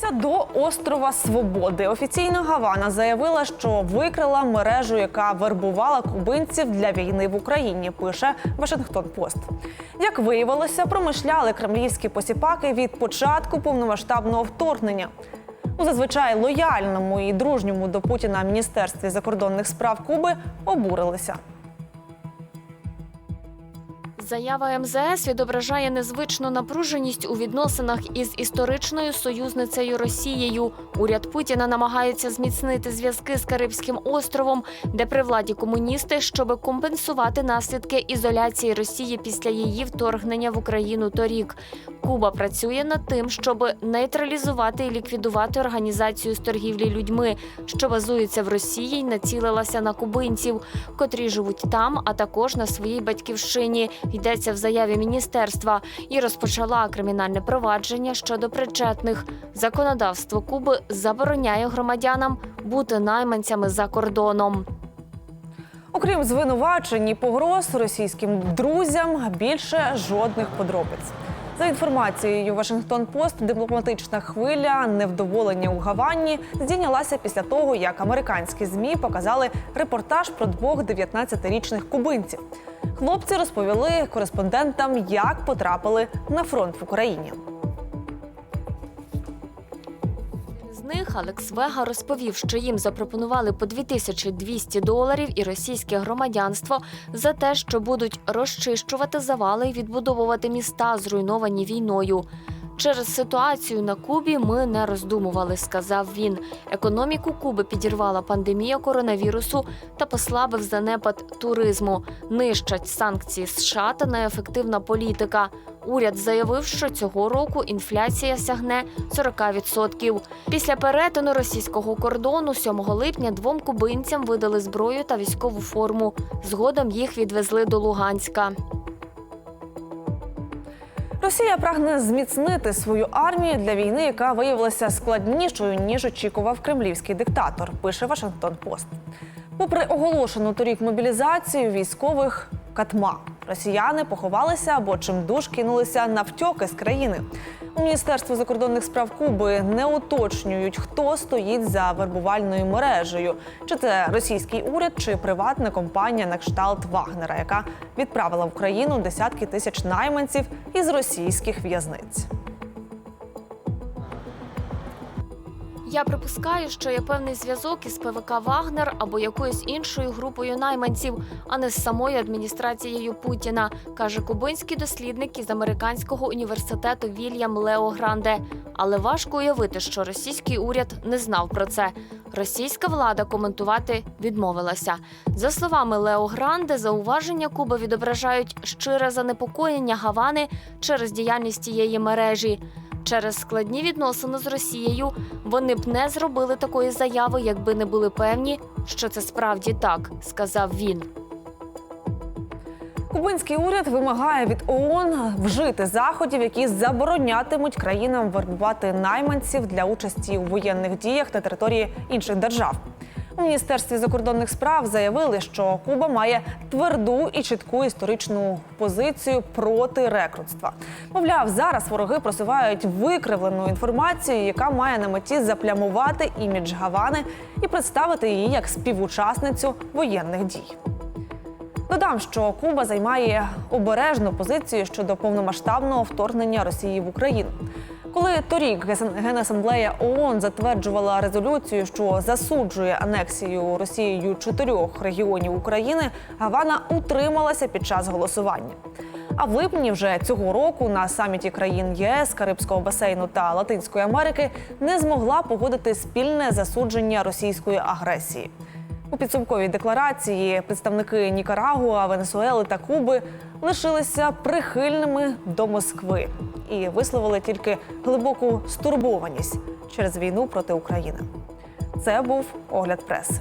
Повернімося до острова Свободи. Офіційно Гавана заявила, що викрила мережу, яка вербувала кубинців для війни в Україні. Пише Вашингтон Пост. Як виявилося, промишляли кремлівські посіпаки від початку повномасштабного вторгнення. У зазвичай лояльному і дружньому до Путіна міністерстві закордонних справ Куби обурилися. Заява МЗС відображає незвичну напруженість у відносинах із історичною союзницею Росією. Уряд Путіна намагається зміцнити зв'язки з Карибським островом, де при владі комуністи, щоб компенсувати наслідки ізоляції Росії після її вторгнення в Україну торік. Куба працює над тим, щоб нейтралізувати і ліквідувати організацію з торгівлі людьми, що базується в Росії, й націлилася на кубинців, котрі живуть там, а також на своїй батьківщині. Йдеться в заяві міністерства і розпочала кримінальне провадження щодо причетних. Законодавство Куби забороняє громадянам бути найманцями за кордоном. Окрім звинувачень і погроз російським друзям, більше жодних подробиць. За інформацією Вашингтон Пост, дипломатична хвиля невдоволення у Гавані здійнялася після того, як американські змі показали репортаж про двох 19-річних кубинців. Хлопці розповіли кореспондентам, як потрапили на фронт в Україні. Них Алекс Вега розповів, що їм запропонували по 2200 доларів і російське громадянство за те, що будуть розчищувати завали і відбудовувати міста, зруйновані війною. Через ситуацію на Кубі ми не роздумували, сказав він. Економіку Куби підірвала пандемія коронавірусу та послабив занепад туризму. Нищать санкції США та неефективна політика. Уряд заявив, що цього року інфляція сягне 40%. Після перетину російського кордону 7 липня двом кубинцям видали зброю та військову форму. Згодом їх відвезли до Луганська. Росія прагне зміцнити свою армію для війни, яка виявилася складнішою ніж очікував кремлівський диктатор. Пише Вашингтон Пост. Попри оголошену торік мобілізацію військових катма, росіяни поховалися або чимдуж кинулися на втьоки з країни. У міністерстві закордонних справ Куби не уточнюють, хто стоїть за вербувальною мережею, чи це російський уряд, чи приватна компанія на кшталт Вагнера, яка відправила в Україну десятки тисяч найманців із російських в'язниць. Я припускаю, що є певний зв'язок із ПВК Вагнер або якоюсь іншою групою найманців, а не з самою адміністрацією Путіна, каже кубинський дослідник із американського університету Вільям Лео Гранде. Але важко уявити, що російський уряд не знав про це. Російська влада коментувати відмовилася. За словами Лео Гранде, зауваження Куби відображають щире занепокоєння Гавани через діяльність тієї мережі. Через складні відносини з Росією вони б не зробили такої заяви, якби не були певні, що це справді так, сказав він. Кубинський уряд вимагає від ООН вжити заходів, які заборонятимуть країнам вербувати найманців для участі у воєнних діях на території інших держав. У міністерстві закордонних справ заявили, що Куба має тверду і чітку історичну позицію проти рекрутства. Мовляв, зараз вороги просувають викривлену інформацію, яка має на меті заплямувати імідж Гавани і представити її як співучасницю воєнних дій. Додам, що Куба займає обережну позицію щодо повномасштабного вторгнення Росії в Україну. Коли торік Генасамблея ООН затверджувала резолюцію, що засуджує анексію Росією чотирьох регіонів України, Гавана утрималася під час голосування. А в липні вже цього року на саміті країн ЄС, Карибського басейну та Латинської Америки не змогла погодити спільне засудження російської агресії. У підсумковій декларації представники Нікарагуа, Венесуели та Куби лишилися прихильними до Москви і висловили тільки глибоку стурбованість через війну проти України. Це був огляд преси.